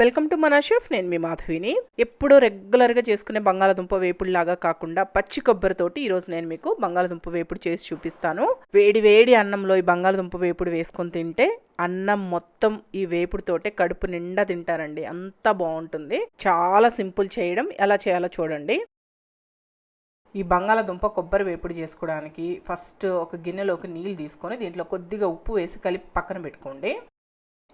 Welcome to మన chef నేను మీ మాధవిని. ఎప్పుడూ రెగ్యులర్గా చేసుకునే బంగాళదుంప వేపుడులాగా కాకుండా పచ్చి కొబ్బరితోటి ఈరోజు నేను మీకు బంగాళదుంప వేపుడు చేసి చూపిస్తాను. వేడి వేడి అన్నంలో ఈ బంగాళదుంప వేపుడు వేసుకొని తింటే అన్నం మొత్తం ఈ వేపుడుతోటే కడుపు నిండా తింటారండి. అంత బాగుంటుంది. చాలా సింపుల్ చేయడం. ఎలా చేయాలో చూడండి. ఈ బంగాళదుంప కొబ్బరి వేపుడు చేసుకోవడానికి ఫస్ట్ ఒక గిన్నెలోకి నీళ్ళు తీసుకొని దీంట్లో కొద్దిగా ఉప్పు వేసి కలిపి పక్కన పెట్టుకోండి.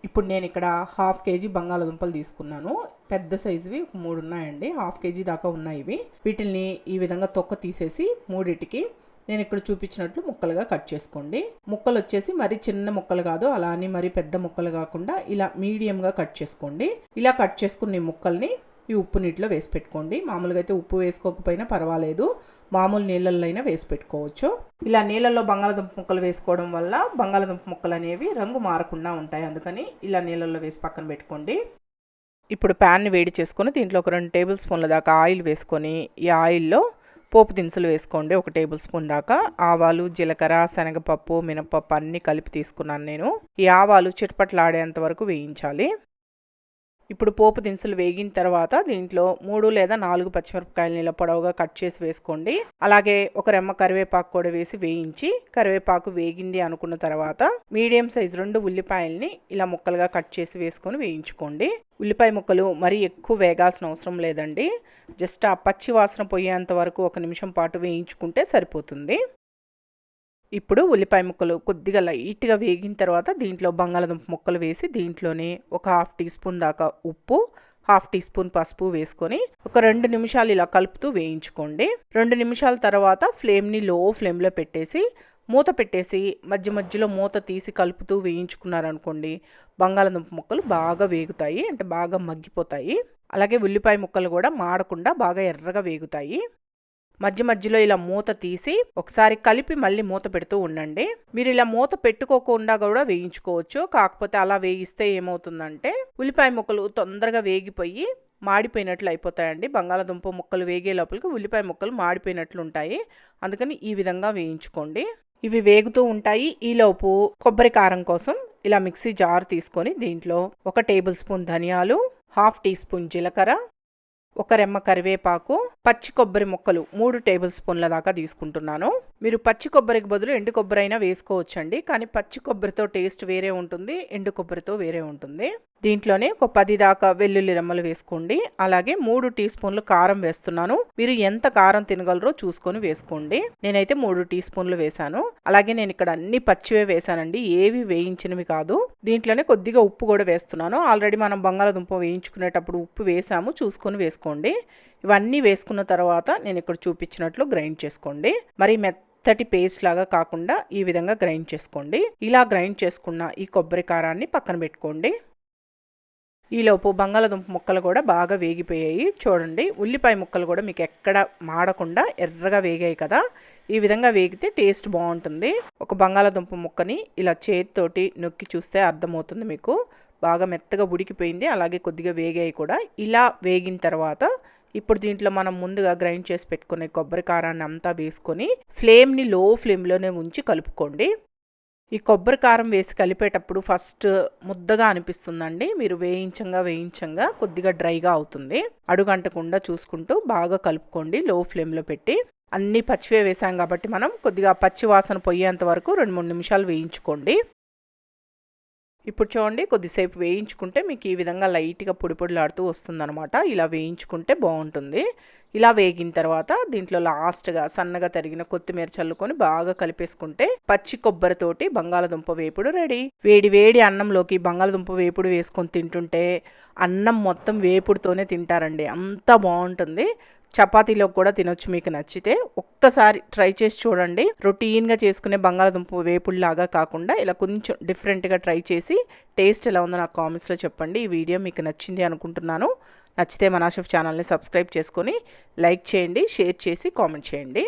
ఇప్పుడు నేను ఇక్కడ హాఫ్ కేజీ బంగాళదుంపలు తీసుకున్నాను. పెద్ద సైజువి మూడు ఉన్నాయండి హాఫ్ కేజీ దాకా ఉన్నాయి ఇవి వీటిని ఈ విధంగా తొక్క తీసేసి మూడిటికి నేను ఇక్కడ చూపించినట్లు ముక్కలుగా కట్ చేసుకోండి. ముక్కలు వచ్చేసి మరి చిన్న ముక్కలు కాదు అలా అని మరీ పెద్ద ముక్కలు కాకుండా ఇలా మీడియంగా కట్ చేసుకోండి. ఇలా కట్ చేసుకున్న ఈ ముక్కల్ని ఈ ఉప్పు నీటిలో వేసి పెట్టుకోండి. మామూలుగా అయితే ఉప్పు వేసుకోకపోయినా పర్వాలేదు. మామూలు నీళ్ళల్లో అయినా వేసి పెట్టుకోవచ్చు. ఇలా నీళ్ళల్లో బంగాళదుంప ముక్కలు వేసుకోవడం వల్ల బంగాళదుంప ముక్కలు అనేవి రంగు మారకుండా ఉంటాయి. అందుకని ఇలా నీళ్ళల్లో వేసి పక్కన పెట్టుకోండి. ఇప్పుడు ప్యాన్ని వేడి చేసుకొని దీంట్లో ఒక రెండు టేబుల్ స్పూన్ల దాకా ఆయిల్ వేసుకొని ఈ ఆయిల్లో పోపు దినుసులు వేసుకోండి. ఒక టేబుల్ స్పూన్ దాకా ఆవాలు జీలకర్ర శనగపప్పు మినపప్పు అన్నీ కలిపి తీసుకున్నాను నేను. ఈ ఆవాలు చిటపట్లాడేంత వరకు వేయించాలి. ఇప్పుడు పోపు దినుసులు వేగిన తర్వాత దీంట్లో మూడు లేదా నాలుగు పచ్చిమిరపకాయలు ఇలా పొడవుగా కట్ చేసి వేసుకోండి. అలాగే ఒక రెమ్మ కరివేపాకు కూడా వేసి వేయించి కరివేపాకు వేగింది అనుకున్న తర్వాత మీడియం సైజ్ రెండు ఉల్లిపాయల్ని ఇలా ముక్కలుగా కట్ చేసి వేసుకొని వేయించుకోండి. ఉల్లిపాయ ముక్కలు మరీ ఎక్కువ వేగాల్సిన అవసరం లేదండి. జస్ట్ ఆ పచ్చి వాసన పోయేంత వరకు ఒక నిమిషం పాటు వేయించుకుంటే సరిపోతుంది. ఇప్పుడు ఉల్లిపాయ ముక్కలు కొద్దిగా లైట్గా వేగిన తర్వాత దీంట్లో బంగాళదుంప ముక్కలు వేసి దీంట్లోనే ఒక హాఫ్ టీ స్పూన్ దాకా ఉప్పు హాఫ్ టీ స్పూన్ పసుపు వేసుకొని ఒక రెండు నిమిషాలు ఇలా కలుపుతూ వేయించుకోండి. రెండు నిమిషాల తర్వాత ఫ్లేమ్ని లో ఫ్లేమ్లో పెట్టేసి మూత పెట్టేసి మధ్య మధ్యలో మూత తీసి కలుపుతూ వేయించుకున్నారనుకోండి బంగాళదుంప ముక్కలు బాగా వేగుతాయి అంటే బాగా మగ్గిపోతాయి. అలాగే ఉల్లిపాయ ముక్కలు కూడా మాడకుండా బాగా ఎర్రగా వేగుతాయి. మధ్య మధ్యలో ఇలా మూత తీసి ఒకసారి కలిపి మళ్ళీ మూత పెడుతూ ఉండండి. మీరు ఇలా మూత పెట్టుకోకుండా కూడా వేయించుకోవచ్చు. కాకపోతే అలా వేయిస్తే ఏమవుతుందంటే ఉల్లిపాయ ముక్కలు తొందరగా వేగిపోయి మాడిపోయినట్లు అయిపోతాయండి. బంగాళదుంప ముక్కలు వేగే లోపలికి ఉల్లిపాయ ముక్కలు మాడిపోయినట్లు ఉంటాయి. అందుకని ఈ విధంగా వేయించుకోండి. ఇవి వేగుతూ ఉంటాయి. ఈలోపు కొబ్బరి కారం కోసం ఇలా మిక్సీ జార్ తీసుకొని దీంట్లో ఒక టేబుల్ స్పూన్ ధనియాలు హాఫ్ టీ స్పూన్ జీలకర్ర ఒక రెమ్మ కరివేపాకు పచ్చి కొబ్బరి ముక్కలు మూడు టేబుల్ స్పూన్ల దాకా తీసుకుంటున్నాను. మీరు పచ్చి కొబ్బరికి బదులు ఎండు కొబ్బరి అయినా వేసుకోవచ్చండి కానీ పచ్చి కొబ్బరితో టేస్ట్ వేరే ఉంటుంది ఎండు కొబ్బరితో వేరే ఉంటుంది. దీంట్లోనే ఒక పది దాకా వెల్లుల్లి రెమ్మలు వేసుకోండి. అలాగే మూడు టీ స్పూన్లు కారం వేస్తున్నాను. మీరు ఎంత కారం తినగలరో చూసుకొని వేసుకోండి. నేనైతే మూడు టీ స్పూన్లు వేశాను. అలాగే నేను ఇక్కడ అన్ని పచ్చివే వేశానండి. ఏవి వేయించినవి కాదు. దీంట్లోనే కొద్దిగా ఉప్పు కూడా వేస్తున్నాను. ఆల్రెడీ మనం బంగాళదుంప వేయించుకునేటప్పుడు ఉప్పు వేసాము. చూసుకొని వేసుకోండి. ఇవన్నీ వేసుకున్న తర్వాత నేను ఇక్కడ చూపించినట్లు గ్రైండ్ చేసుకోండి. మరి మెత్తటి పేస్ట్ లాగా కాకుండా ఈ విధంగా గ్రైండ్ చేసుకోండి. ఇలా గ్రైండ్ చేసుకున్న ఈ కొబ్బరి కారాన్ని పక్కన పెట్టుకోండి. ఈలోపు బంగాళదుంప ముక్కలు కూడా బాగా వేగిపోయాయి. చూడండి ఉల్లిపాయ ముక్కలు కూడా మీకు ఎక్కడ మాడకుండా ఎర్రగా వేగాయి కదా. ఈ విధంగా వేగితే టేస్ట్ బాగుంటుంది. ఒక బంగాళదుంప ముక్కని ఇలా చేతితోటి నొక్కి చూస్తే అర్థమవుతుంది మీకు. బాగా మెత్తగా ఉడికిపోయింది అలాగే కొద్దిగా వేగాయి కూడా. ఇలా వేగిన తర్వాత ఇప్పుడు దీంట్లో మనం ముందుగా గ్రైండ్ చేసి పెట్టుకునే కొబ్బరి కారాన్ని అంతా వేసుకొని ఫ్లేమ్ని లో ఫ్లేమ్లోనే ఉంచి కలుపుకోండి. ఈ కొబ్బరి కారం వేసి కలిపేటప్పుడు ఫస్ట్ ముద్దగా అనిపిస్తుందండి. మీరు వేయించంగా వేయించంగా కొద్దిగా డ్రైగా అవుతుంది. అడుగంటకుండా చూసుకుంటూ బాగా కలుపుకోండి లో ఫ్లేమ్లో పెట్టి. అన్నీ పచ్చివే వేసాం కాబట్టి మనం కొద్దిగా పచ్చి వాసన పోయేంత వరకు రెండు మూడు నిమిషాలు వేయించుకోండి. ఇప్పుడు చూడండి కొద్దిసేపు వేయించుకుంటే మీకు ఈ విధంగా లైట్గా పొడి పొడిలాడుతూ వస్తుందనమాట ఇలా వేయించుకుంటే బాగుంటుంది. ఇలా వేగిన తర్వాత దీంట్లో లాస్ట్గా సన్నగా తరిగిన కొత్తిమీర చల్లుకొని బాగా కలిపేసుకుంటే పచ్చి కొబ్బరితోటి బంగాళదుంప వేపుడు రెడీ. వేడి వేడి అన్నంలోకి బంగాళదుంప వేపుడు వేసుకొని తింటుంటే అన్నం మొత్తం వేపుడుతోనే తింటారండి. అంత బాగుంటుంది. చపాతీలో కూడా తినొచ్చు మీకు నచ్చితే. ఒక్కసారి ట్రై చేసి చూడండి. రొటీన్గా చేసుకునే బంగాళదుంప వేపుల్లాగా కాకుండా ఇలా కొంచెం డిఫరెంట్గా ట్రై చేసి టేస్ట్ ఎలా ఉందో నాకు కామెంట్స్లో చెప్పండి. ఈ వీడియో మీకు నచ్చింది అనుకుంటున్నాను. నచ్చితే మనాషఫ్ ఛానల్ని సబ్స్క్రైబ్ చేసుకొని లైక్ చేయండి షేర్ చేసి కామెంట్ చేయండి.